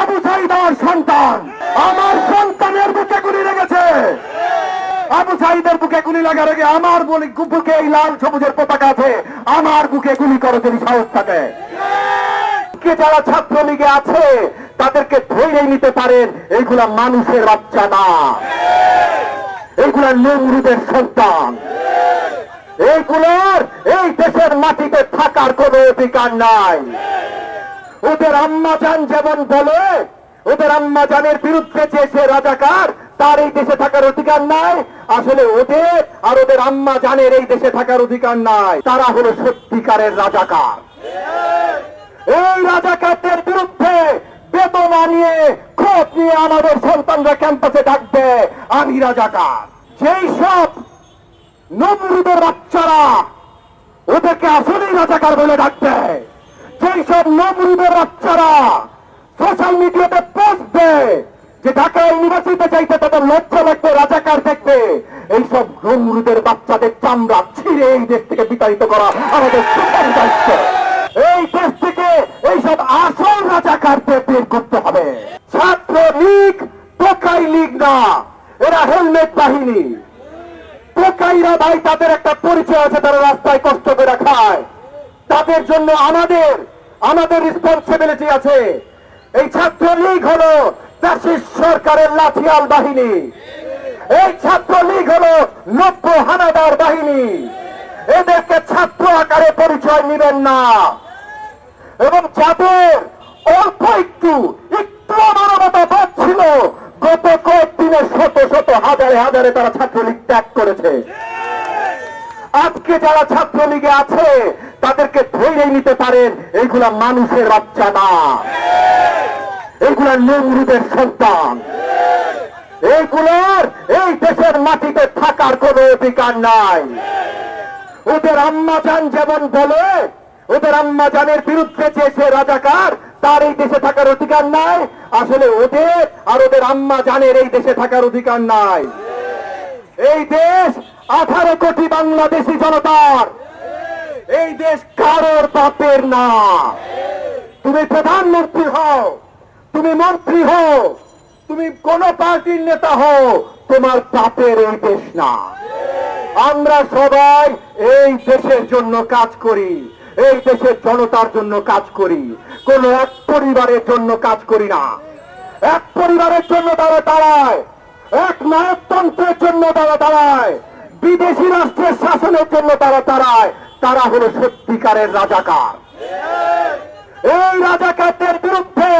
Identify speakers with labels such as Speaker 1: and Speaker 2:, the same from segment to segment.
Speaker 1: আবু সাইদ আমার সন্তান। আমার সন্তানের বুকে গুলি লেগেছে। আবু সাইদের বুকে গুলি লাগার আগে আমার বলি বুকে এই লাল সবুজের পতাকা আছে। আমার বুকে গুলি করো যদি সাহস থাকে। কে যারা ছাত্রলীগে আছে, তাদেরকে ধরে নিতে পারেন, এইগুলা মানুষের বাচ্চা না। এইগুলা নমরুদের সন্তান। এইগুলোর, এই দেশের মাটিতে থাকার কোনো অধিকার নাই। ওদের আম্মা জান যেমন বলে, ওদের আম্মা জানের বিরুদ্ধে যে সে রাজাকার, তার এই দেশে থাকার অধিকার নাই। আসলে ওদের আর ওদের আম্মা জানের এই দেশে থাকার অধিকার নাই। তারা হলো সত্যিকারের রাজাকার। এই রাজাকারদের বিরুদ্ধে বেতনা নিয়ে খোঁজ নিয়ে আমাদের সন্তানরা ক্যাম্পাসে ডাকবে, আমি রাজাকার। সেই সব নমরুদের বাচ্চারা ওদেরকে আসলেই রাজাকার বলে ডাকবে। সব নমরুদের বাচ্চারা সোশ্যাল মিডিয়াতে পোস্ট দেয় যে ঢাকা ইউনিভার্সিটিতে চাইতে তাদের লজ্জা লাগবে, রাজাকার দেখবে। এইসব নমরুদের বাচ্চাদের চামড়া ছিঁড়ে এই দেশ থেকে বিতাড়িত করা আমাদের সবার দায়িত্ব। এই দেশ থেকে এইসব আসল রাজাকারদের বের করতে হবে। ছাত্র লীগ টোকাই লীগ না, এরা হেলমেট বাহিনী। টোকাইরা ভাই, তাদের একটা পরিচয় আছে, তারা রাস্তায় কষ্ট করে খায়। তাদের জন্য আমাদের আমাদের রেসপন্সিবিলিটি আছে। এই ছাত্র লীগ হলো চাষির সরকারের লাঠিয়াল বাহিনী। এই ছাত্র লীগ হলো নব্য হানাদার বাহিনী। এদেরকে ছাত্র আকারে পরিচয় নেবেন না। এবং যাদের অল্প একটু একটু মানবতা বোধ ছিল গত কয়েকদিনে শত শত, হাজারে হাজারে তারা ছাত্রলীগ ত্যাগ করেছে। আজকে যারা ছাত্রলীগে আছে তাদেরকে ধরে নিতে পারেন এইগুলা মানুষের বাচ্চা না এইগুলা নমরুদের সন্তান। এইগুলোর এই দেশের মাটিতে থাকার কোনো অধিকার নাই। ওদের আম্মা জান যেমন বলে, ওদের আম্মা জানের বিরুদ্ধে যে সে রাজাকার, তার এই দেশে থাকার অধিকার নাই। আসলে ওদের আর ওদের আম্মা জানের এই দেশে থাকার অধিকার নাই। এই দেশ আঠারো কোটি বাংলাদেশি জনতার এই দেশ কারোর বাপের না। তুমি প্রধানমন্ত্রী হও, তুমি মন্ত্রী হও, তুমি কোন পার্টির নেতা হও, তোমার বাপের এই দেশ না। আমরা সবাই এই দেশের জন্য কাজ করি, এই দেশের জনতার জন্য কাজ করি, কোন এক পরিবারের জন্য কাজ করি না। এক পরিবারের জন্য তারা দাঁড়ায়, এক নায়কতন্ত্রের জন্য তারা দাঁড়ায়, বিদেশি রাষ্ট্রের শাসনের জন্য তারা দাঁড়ায় তারা হলো সত্যিকারের রাজাকার। এই রাজাকারদের বিরুদ্ধে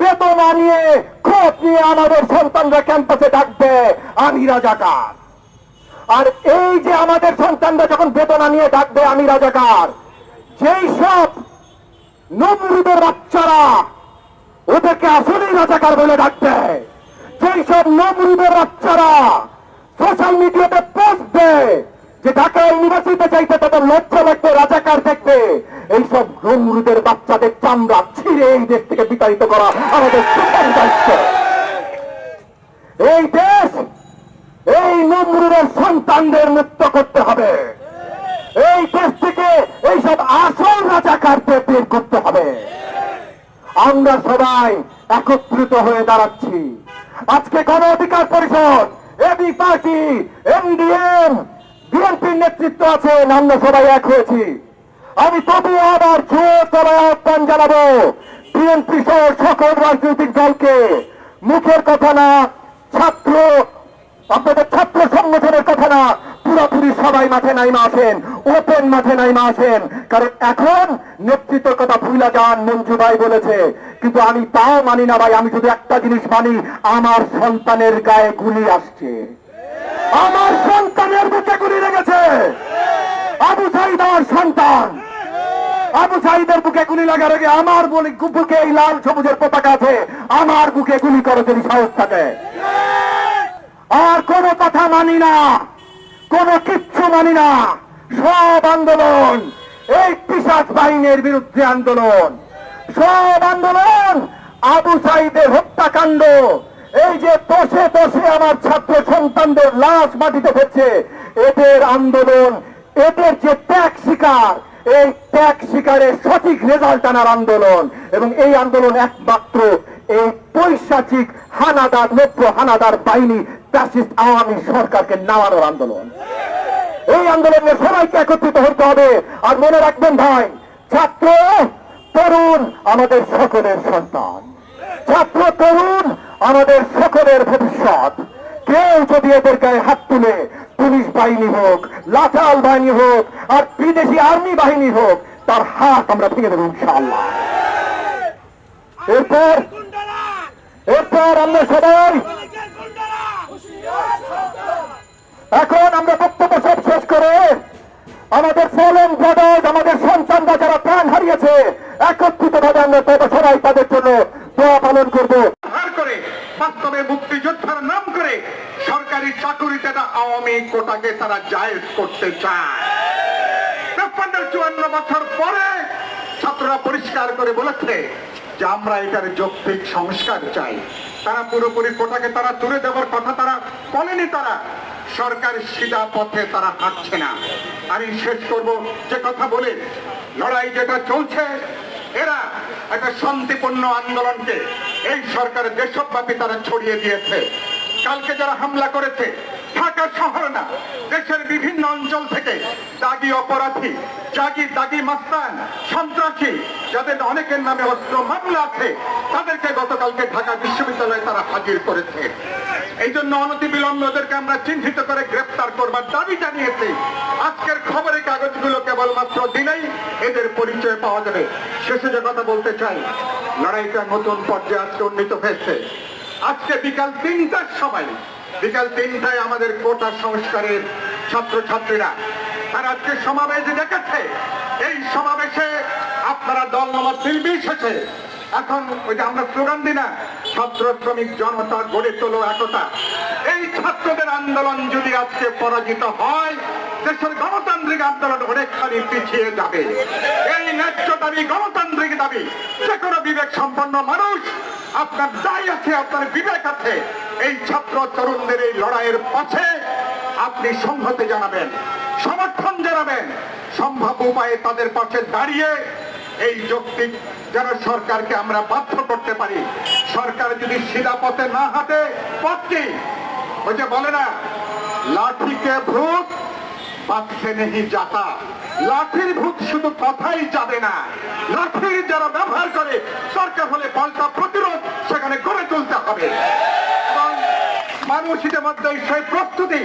Speaker 1: বেতনা নিয়ে খোঁজ নিয়ে আমাদের সন্তানরা ক্যাম্পাসে ডাকবে, আমি রাজাকার। আর এই যে আমাদের সন্তানরা যখন বেতনা নিয়ে ডাকবে, আমি রাজাকার যেই সব নমরুদের বাচ্চারা ওদেরকে আসলেই রাজাকার বলে ডাকবে। যেই সব নমরুদের বাচ্চারা সোশ্যাল মিডিয়াতে পোস্ট দেয়। যে ঢাকা ইউনিভার্সিটিতে চাইতে তাদের লজ্জা লাগবে রাজাকার দেখবে এইসব নমরুদের বাচ্চাদের চামড়া ছিঁড়ে এই দেশ থেকে বিতাড়িত করা আমাদের সবার দায়িত্ব। এই দেশ, এই নমরুদের সন্তানদের মুক্ত করতে হবে। এই দেশ থেকে এইসব আসল রাজাকারদের বের করতে হবে। আমরা সবাই একত্রিত হয়ে দাঁড়াচ্ছি। আজকে গণ অধিকার পরিষদ, এবি পার্টি এমডিএম বিএনপির নেতৃত্ব আছেন আমরা সবাই এক হয়েছি। আমি তবুও আবার জোর তলায় আহ্বান জানাব, বিএনপি সহ সকল রাজনৈতিক দলকে। মুখের কথা না, ছাত্র, আপনাদের ছাত্র সংগঠনের কথা না, পুরোপুরি সবাই মাঠে নাইমা আসেন, ওপেন মাঠে নাইমা আসেন। কারণ এখন নেতৃত্বের কথা ভুলা যান মঞ্জু ভাই বলেছে, কিন্তু আমি তাও মানি না ভাই, আমি শুধু একটা জিনিস মানি, আমার সন্তানের গায়ে গুলি আসছে। আমার সন্তানের বুকে গুলি লেগেছে। আবু সাইদ আমার সন্তান। আবু সাইদের বুকে গুলি লাগার আগে আমার বলি বুকে এই লাল সবুজের পতাকা আছে, আমার বুকে গুলি করো যদি সাহস থাকে। আর কোনো কথা মানি না, কোনো কিচ্ছু মানি না, সব আন্দোলন, এই পিসাস বাহিনীর বিরুদ্ধে আন্দোলন। সব আন্দোলন, আবু সাইদের হত্যাকাণ্ড এই যে দশে দশে আমার ছাত্র সন্তানদের লাশ মাটিতে ফেলছে এদের আন্দোলন, এদের যে ত্যাগ শিকার, এই ত্যাগ শিকারের সঠিক রেজাল্ট আনার আন্দোলন। এবং এই আন্দোলন একমাত্র এই পৈশাচিক হানাদার, নব্য হানাদার বাহিনী ফ্যাসিস্ট আওয়ামী সরকারকে নামানোর আন্দোলন। এই আন্দোলনে সবাইকে একত্রিত হতে হবে। আর মনে রাখবেন ভাই, ছাত্র, তরুণ আমাদের সকলের সন্তান। ছাত্র তরুণ, আমাদের সকলের ভবিষ্যৎ। কেউ যদি এদের গায়ে হাত তুলে পুলিশ বাহিনী হোক, লাচাল বাহিনী হোক, আর বিদেশি আর্মি বাহিনী হোক, তার হাত আমরা ভেঙে দেবো ইনশাআল্লাহ। এরপর এরপর আমরা সবাই এখন আমরা বক্তব্য সব শেষ করে আমাদের ফলন ব্রাদার্স আমাদের সন্তানরা যারা প্রাণ হারিয়েছে একত্রিত ভাবে আমরা তবে সবাই তাদের জন্য দোয়া পালন করব
Speaker 2: ব্যবহার করে বাস্তবে মুক্তিযোদ্ধার নাম করে সরকারি চাকুরিতে না আওয়ামী কোটাকে তারা জায়েজ করতে চায়। তেপ্পান্ন চুয়ান্ন বছর পরে ছাত্ররা পরিষ্কার করে বলেছে যে আমরা এটার যৌক্তিক সংস্কার চাই। তারা পুরোপুরি কোটাকে তারা তুলে দেওয়ার কথা তারা বলেনি তারা। সরকার সিধা পথে তারা হাঁটছে না। আমি শেষ করব যে কথা বলে, লড়াই যেটা চলছে, এরা একটা শান্তিপূর্ণ আন্দোলনকে এই সরকার দেশব্যাপী তারা ছড়িয়ে দিয়েছে। কালকে যারা হামলা করেছে ঢাকা শহর না, দেশের বিভিন্ন অঞ্চল থেকে দাগি অপরাধী, জাগি দাগি মাস্তান, সন্ত্রাসী, যাদের অনেকের নামে অস্ত্র মামলা আছে, তাদেরকে গতকালকে ঢাকা বিশ্ববিদ্যালয়ে তারা হাজির করেছে। এই জন্য অনতি বিলম্বে ওদেরকে আমরা চিহ্নিত করে গ্রেপ্তার করবার দাবি জানিয়েছি। আজকের খবরের কাগজগুলো কেবলমাত্র দিনেই এদের পরিচয় পাওয়া যাবে। শেষে যে কথা বলতে চাই, লড়াইটা নতুন পর্যায়ে আজকে উন্নীত হয়েছে। আজকে বিকাল তিনটার সময় বিকাল তিনটায় আমাদের কোটা সংস্কারের ছাত্রছাত্রীরা। তারা আজকে সমাবেশ ডেকেছে। এই সমাবেশে আপনারা দল নামাজ নির্বিশেষে এখন ওই যে আমরা স্লোগান দিই না, ছাত্র শ্রমিক জনতা গড়ে তোলো একতা। এই ছাত্রদের আন্দোলন যদি আজকে পরাজিত হয়, দেশের গণতান্ত্রিক আন্দোলন অনেকখানি পিছিয়ে যাবে। এই ন্যায্য দাবি গণতান্ত্রিক দাবি, যে কোনো বিবেক সম্পন্ন মানুষ, আপনার দায় আছে, আপনার বিবেক আছে। এই ছাত্র তরুণদের এই লড়াইয়ের পাশে আপনি সংহতি জানাবেন, সমর্থন জানাবেন। সম্ভাব্য উপায়ে তাদের পাশে দাঁড়িয়ে এই যৌক্তিক যেন সরকারকে আমরা বাধ্য করতে পারি। সরকার যদি সিধা পথে না হাঁটে, পথ কি? ওই যে বলে না লাঠিকে ভূত বাচ্চে নেহি যাতা। লাঠির ভূত শুধু কথাই যাবে না, লাঠির যারা ব্যবহার করে, সরকার হলে পাল্টা প্রতিরোধ সেখানে গড়ে তুলতে হবে। মানুষ ইতিমধ্যে সেই প্রস্তুতি।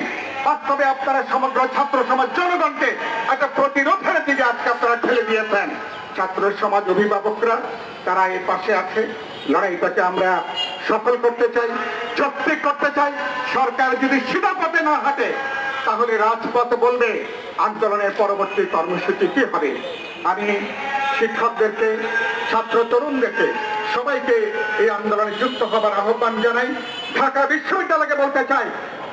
Speaker 2: বাস্তবে আপনারা সমগ্র ছাত্র সমাজ জনগণকে একটা প্রতিরোধের দিকে আজকে আপনারা ঠেলে দিয়েছেন। ছাত্র সমাজ অভিভাবকরা, তারা এর পাশে আছে। লড়াইটাকে আমরা সফল করতে চাই, যৌক্তিক করতে চাই। সরকার যদি সিধা পথে না হাঁটে, তাহলে রাজপথ বলবে, আন্দোলনের পরবর্তী কর্মসূচি কি হবে? আমি শিক্ষকদেরকে, ছাত্র তরুণদেরকে, সবাইকে এই আন্দোলনে যুক্ত হবার আহ্বান জানাই। ঢাকা বিশ্ববিদ্যালয়কে বলতে চাই,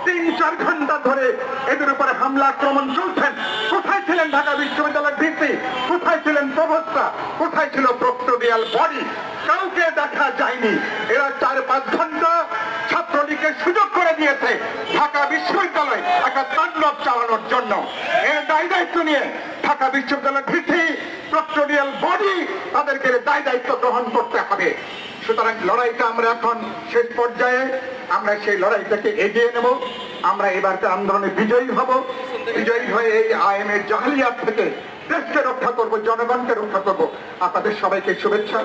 Speaker 2: তিন চার ঘণ্টা ধরে এদের উপরে হামলা, আক্রমণ চলছেন। কোথায় ছিলেন ঢাকা বিশ্ববিদ্যালয়ের ভিত্তি? কোথায় ছিলেন প্রবস্তা কোথায় ছিল প্রক্টোরিয়াল বডি? কাউকে দেখা যায়নি। এরা চার পাঁচ ঘণ্টা ছাত্রলীগের সুযোগ করে দিয়েছে ঢাকা বিশ্ববিদ্যালয় একটা তাণ্ডব চালানোর জন্য। এর দায় দায়িত্ব নিয়ে ঢাকা বিশ্ববিদ্যালয়ের ভিত্তি প্রক্টোরিয়াল বডি তাদেরকে দায় দায়িত্ব গ্রহণ করতে হবে। সুতরাং লড়াইটা আমরা এখন শেষ পর্যায়ে, আমরা সেই লড়াইটাকে এগিয়ে নেব। আমরা এবারকার আন্দোলনে বিজয়ী হব। বিজয়ী হয়ে এই আইএম এর জাহালিয়াত থেকে দেশকে রক্ষা করব, জনগণকে রক্ষা করব। আপনাদের সবাইকে শুভেচ্ছা।